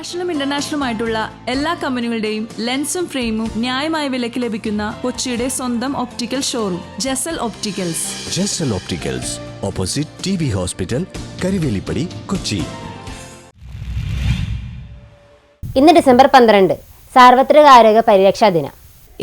നാഷണലും ഇന്റർനാഷണലും ആയിട്ടുള്ള എല്ലാ കമ്പനികളുടെയും ലെൻസും ഫ്രെയിമും ന്യായമായ വിലയ്ക്ക് ലഭിക്കുന്ന കൊച്ചിയുടെ സ്വന്തം optical showroom Jasal opticals Jasal opticals opposite T B hospital Karuvelipady Kochi ഇന്ന് ഡിസംബർ പന്ത്രണ്ട് സാർവത്രിക ആരോഗ്യ പരിരക്ഷാ ദിനം.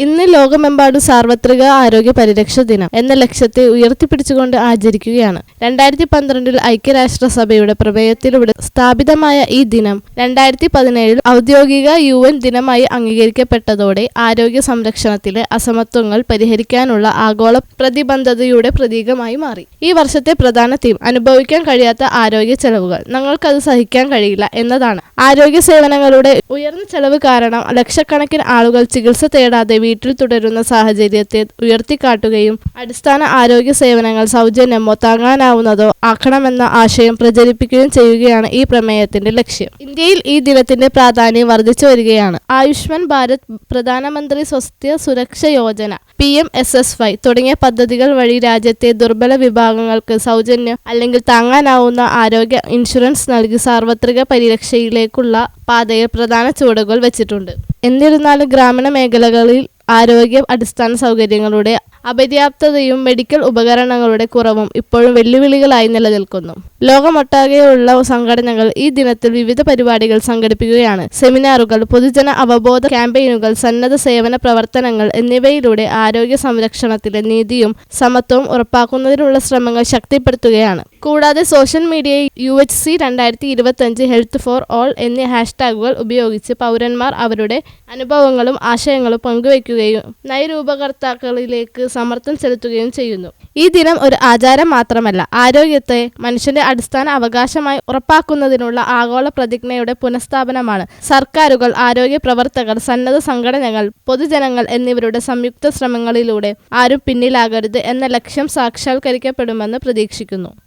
ഇന്ന് ലോകമെമ്പാടും സാർവത്രിക ആരോഗ്യ പരിരക്ഷ ദിനം എന്ന ലക്ഷ്യത്തെ ഉയർത്തിപ്പിടിച്ചുകൊണ്ട് ആചരിക്കുകയാണ്. രണ്ടായിരത്തി പന്ത്രണ്ടിൽ ഐക്യരാഷ്ട്രസഭയുടെ പ്രമേയത്തിലൂടെ സ്ഥാപിതമായ ഈ ദിനം രണ്ടായിരത്തി പതിനേഴിൽ ഔദ്യോഗിക യു എൻ ദിനമായി അംഗീകരിക്കപ്പെട്ടതോടെ ആരോഗ്യ സംരക്ഷണത്തിലെ അസമത്വങ്ങൾ പരിഹരിക്കാനുള്ള ആഗോള പ്രതിബദ്ധതയുടെ പ്രതീകമായി മാറി. ഈ വർഷത്തെ പ്രധാന തീം അനുഭവിക്കാൻ കഴിയാത്ത ആരോഗ്യ ചെലവുകൾ. ഞങ്ങൾക്കത് സഹിക്കാൻ കഴിയില്ല എന്നതാണ്. ആരോഗ്യ സേവനങ്ങളുടെ ഉയർന്ന ചെലവ് കാരണം ലക്ഷക്കണക്കിന് ആളുകൾ ചികിത്സ തേടാതെ വീട്ടിൽ തുടരുന്ന സാഹചര്യത്തെ ഉയർത്തിക്കാട്ടുകയും അടിസ്ഥാന ആരോഗ്യ സേവനങ്ങൾ സൗജന്യമോ താങ്ങാനാവുന്നതോ ആക്കണമെന്ന ആശയം പ്രചരിപ്പിക്കുകയും ചെയ്യുകയാണ് ഈ പ്രമേയത്തിന്റെ ലക്ഷ്യം. ഇന്ത്യയിൽ ഈ ദിനത്തിന്റെ പ്രാധാന്യം വർദ്ധിച്ചു വരികയാണ്. Ayushman Bharat Pradhan Mantri Swasthya Suraksha Yojana P M S S Y തുടങ്ങിയ പദ്ധതികൾ വഴി രാജ്യത്തെ ദുർബല വിഭാഗങ്ങൾക്ക് സൗജന്യം അല്ലെങ്കിൽ താങ്ങാനാവുന്ന ആരോഗ്യ ഇൻഷുറൻസ് നൽകി സാർവത്രിക പരിരക്ഷയിലേക്കുള്ള പാതയിൽ പ്രധാന ചുവടുകൾ വെച്ചിട്ടുണ്ട്. എന്നിരുന്നാലും ഗ്രാമീണ മേഖലകളിൽ ആരോഗ്യ അടിസ്ഥാന സൗകര്യങ്ങളുടെ അപര്യാപ്തതയും മെഡിക്കൽ ഉപകരണങ്ങളുടെ കുറവും ഇപ്പോഴും വെല്ലുവിളികളായി നിലനിൽക്കുന്നു. ലോകമൊട്ടാകെയുള്ള സംഘടനകൾ ഈ ദിനത്തിൽ വിവിധ പരിപാടികൾ സംഘടിപ്പിക്കുകയാണ്. സെമിനാറുകൾ പൊതുജന അവബോധ ക്യാമ്പയിനുകൾ സന്നദ്ധ സേവന പ്രവർത്തനങ്ങൾ എന്നിവയിലൂടെ ആരോഗ്യ സംരക്ഷണത്തിലെ നീതിയും സമത്വവും ഉറപ്പാക്കുന്നതിനുള്ള ശ്രമങ്ങൾ ശക്തിപ്പെടുത്തുകയാണ്. കൂടാതെ സോഷ്യൽ മീഡിയയിൽ യു എച്ച് സി രണ്ടായിരത്തി ഇരുപത്തഞ്ച് ഹെൽത്ത് ഫോർ ഓൾ എന്നീ ഹാഷ്ടാഗുകൾ ഉപയോഗിച്ച് പൗരന്മാർ അവരുടെ അനുഭവങ്ങളും ആശയങ്ങളും പങ്കുവയ്ക്കുകയും നയരൂപകർത്താക്കളിലേക്ക് സമ്മർദ്ദം ചെലുത്തുകയും ചെയ്യുന്നു. ഈ ദിനം ഒരു ആചാരം മാത്രമല്ല ആരോഗ്യത്തെ മനുഷ്യന്റെ അടിസ്ഥാന അവകാശമായി ഉറപ്പാക്കുന്നതിനുള്ള ആഗോള പ്രതിജ്ഞയുടെ പുനഃസ്ഥാപനമാണ്. സർക്കാരുകൾ ആരോഗ്യ പ്രവർത്തകർ സന്നദ്ധ സംഘടനകൾ പൊതുജനങ്ങൾ എന്നിവരുടെ സംയുക്ത ശ്രമങ്ങളിലൂടെ ആരും പിന്നിലാകരുത് എന്ന ലക്ഷ്യം സാക്ഷാത്കരിക്കപ്പെടുമെന്ന് പ്രതീക്ഷിക്കുന്നു.